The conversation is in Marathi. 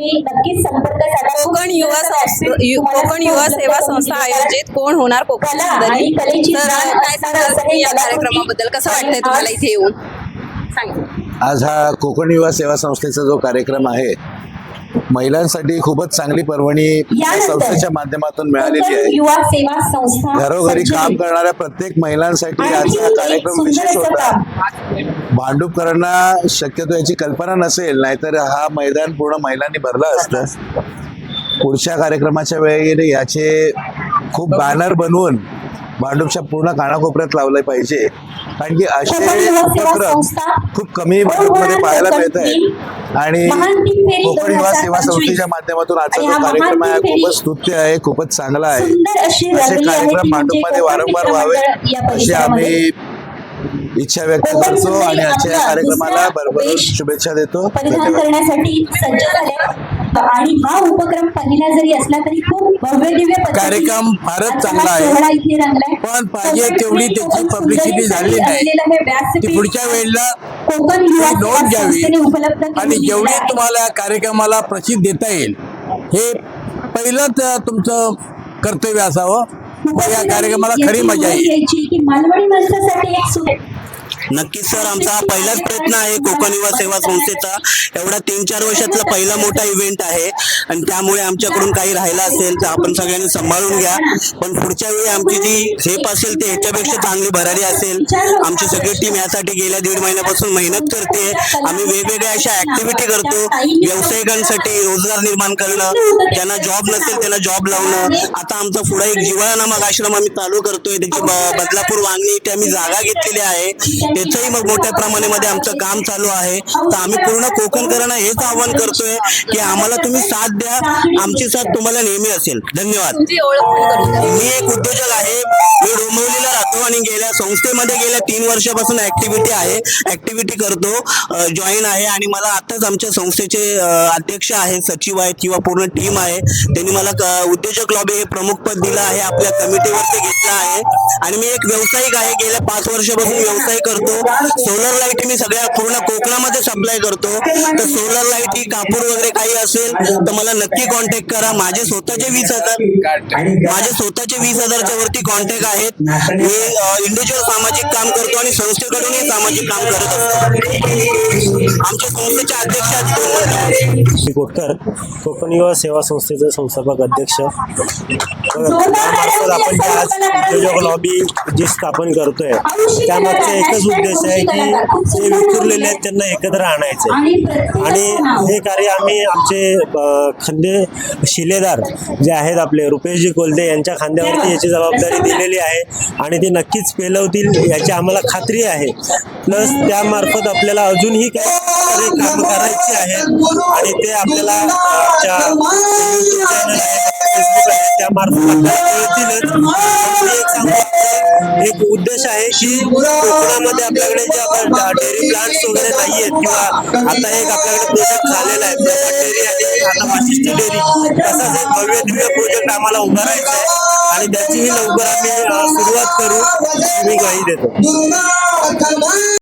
मी नक्कीच संपर्क साधा. कोकण युवा कोकण युवा सेवा संस्था आयोजित कोण होणार कोकण सुंदरी तर काय सांगाल तुम्ही या कार्यक्रमाबद्दल? कसं वाटतंय तुम्हाला आज- इथे येऊन? सांगा. आज हा कोकण युवा सेवा संस्थेचा जो कार्यक्रम आहे महिलांसाठी खूपच चांगली पर्वणी संस्थेच्या माध्यमातून मिळालेली आहे. युवा सेवा संस्था घरोघरी काम करणाऱ्या प्रत्येक महिलांसाठी आजचा कार्यक्रम विशेष होता. भांडूपकरांना शक्यतो याची कल्पना नसेल नाहीतर हा मैदान पूर्ण महिलांनी भरलं असतं. पुढच्या कार्यक्रमाच्या वेळी याचे खूप बॅनर बनवून भांडूपच्या पूर्ण कानाकोपऱ्यात लावले पाहिजे. कारण की असे उपक्रम खूप कमी भांडूपमध्ये पाहायला मिळत आहेत. आणि कोकण युवा 2025 सेवा संस्थेच्या माध्यमातून आजचा जो कार्यक्रम आहे खूपच स्तुत्य आहे खूपच चांगला आहे. असे आहे कार्यक्रम म्हणजे कोकण वारंवार व्हावे अशी. आम्ही इच्छा व्यक्त करतो आणि आजच्या कार्यक्रमाला वेश शुभेच्छा देतो. आणि हा उपक्रम पहिला जरी असला तरी खूप भव्य दिव्य कार्यक्रम फारच चांगला आहे. सोहळा इथे रंगलाय. पण पाहिजे तेवढी त्याची सुंदरीसाठी झाली नाही. पुढच्या वेळेला कोकण युवा नोंद घ्यावी उपलब्ध आणि जेवढी. तुम्हाला या कार्यक्रमाला प्रसिद्ध देता येईल हे पहिलंच तुमचं कर्तव्य असावं या कार्यक्रमाला खरी मजा येईल मालवणी माणसासाठी एक नक्कीच सर आमचा पहिलाच प्रयत्न आहे कोकण युवा सेवा संस्थेचा. एवढा तीन चार वर्षातला पहिला मोठा इव्हेंट आहे. आणि त्यामुळे आमच्याकडून काही राहिला असेल तर आपण सगळ्यांनी सांभाळून घ्या. पण पुढच्या वेळी आमची जी झेप असेल ते ह्याच्यापेक्षा चांगली भरारी असेल. आमची सगळी टीम यासाठी गेल्या दीड महिन्यापासून मेहनत करते. आम्ही वेगवेगळ्या अशा ऍक्टिव्हिटी करतो. व्यावसायिकांसाठी रोजगार निर्माण करणं ज्यांना जॉब नसेल त्यांना जॉब लावणं. आता आमचा पुढे एक जिवाळा नामक आश्रम आम्ही चालू करतोय. त्याची बदलापूर वांगणी इथे आम्ही जागा घेतलेली आहे. त्याचंही मग मोठ्या प्रमाणामध्ये आमचं काम चालू आहे. तर आम्ही पूर्ण कोकणकरांना हेच आवाहन करतोय की आम्हाला तुम्ही साथ द्या. आमची साथ तुम्हाला नेहमी असेल. धन्यवाद. मी एक उद्योजक आहे. मी डोंबिवलीला राहतो आणि गेल्या संस्थेमध्ये गेल्या तीन वर्षापासून ऍक्टिव्हिटी आहे. ऍक्टिव्हिटी करतो. जॉईन आहे आणि मला आताच आमच्या संस्थेचे अध्यक्ष आहेत सचिव आहेत किंवा पूर्ण टीम आहे. त्यांनी मला उद्योजक लॉबी हे प्रमुख पद दिलं आहे. आपल्या कमिटीवरती घेतलं आहे. आणि मी एक व्यावसायिक आहे. गेल्या पाच वर्षापासून व्यवसाय करतो सोलर लाइट मी सगळ्या पूर्ण कोकणामध्ये सप्लाय करतो. तर सोलर लाइट ही कापूर वगैरे काही असेल तर मला नक्की कॉन्टॅक्ट करा. माझे स्वतःचे वीस हजार माझे स्वतःचे वीस हजारच्या वरती कॉन्टॅक्ट आहेत. मी इंडिव्हिज्युअल सामाजिक काम करतो आणि संस्थेकडूनही सामाजिक काम करत असतो. आमच्या संस्थेचे अध्यक्ष कोटकर कोकण युवा सेवा संस्थेचे संस्थापक अध्यक्ष. आपण जे आज उद्योजक लॉबी जी स्थापन करतोय त्यामागचा एकच उद्देश आहे की जे विखुरलेले आहेत त्यांना एकत्र आणायचे आणि हे कार्य आम्ही आमचे खंदे शिलेदार जे आहेत आपले रुपेशजी कोलदे यांच्या खांद्यावरती याची जबाबदारी दिलेली आहे आणि ते नक्कीच पेलवतील याची आम्हाला खात्री आहे. प्लस त्यामार्फत आपल्याला अजूनही काही काम करायची आहेत आणि ते आपल्याला आमच्या आहे आहे त्यामार्फत आणि उद्देश आहे की कोकणामध्ये आपल्याकडे जे आपण डेअरी प्लांट्स वगैरे नाही आहेत किंवा आता एक आपल्याकडे प्रोजेक्ट झालेला आहे डेअरी आणि आता वाशिष्ठी डेअरी. तसाच एक भव्य दिव्य प्रोजेक्ट आम्हाला उभारायचा आहे आणि त्याचीही लवकर आम्ही सुरुवात करू मी ग्वाही देतो.